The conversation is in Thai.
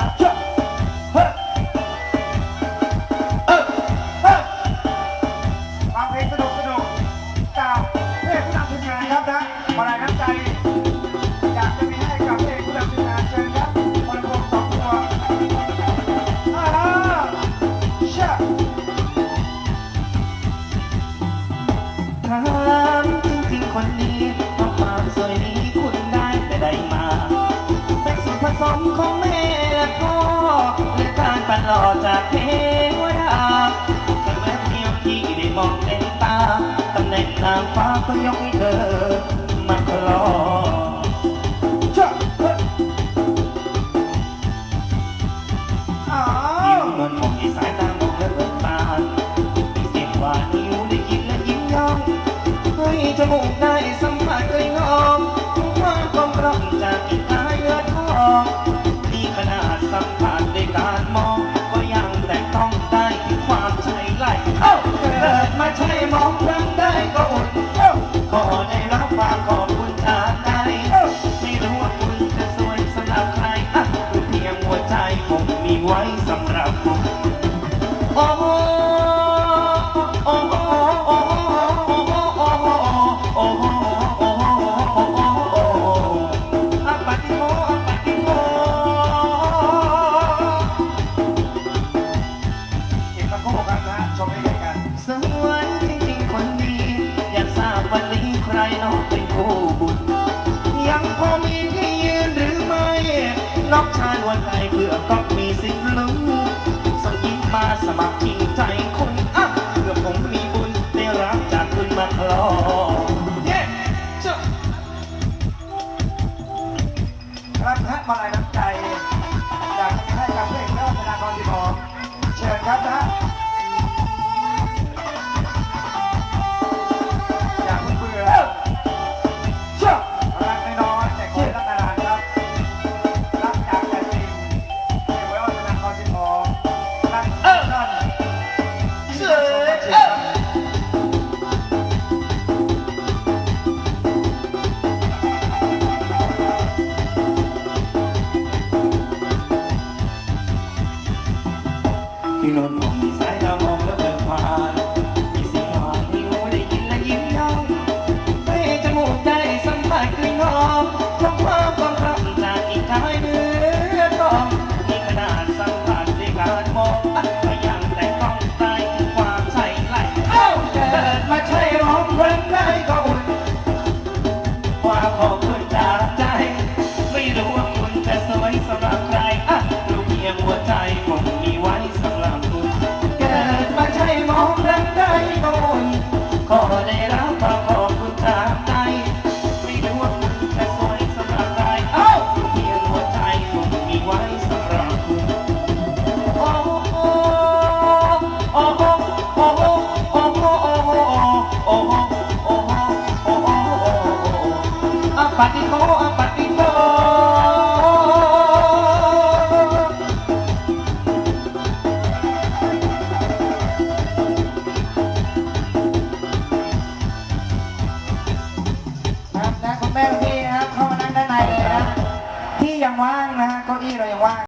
ฟัากทีมคนนี้พอมาสวยนี้คุณได้แต่ใดมา เป็นส่วนผสมของแม่ กพ่อและการปันหล่อจากเทวดาแต่แม้เพียงที่ได้มองเต็มตาตำแหน่งนางฟ้าก็ยกให้เธอมาคลอ วันนี้ใครน้องเป็นผู้บุญ ยังพอมีที่ยืนหรือไม่นอกชายวันไหนเพื่อก็มีสิทธิ์ลุ้นสังยิ้มมาสมัครที่ Navidad. และคุณแม่พี่เขามานั่นเลยนะที่ยังว่างนะฮะเก้าอี้เรายังว่าง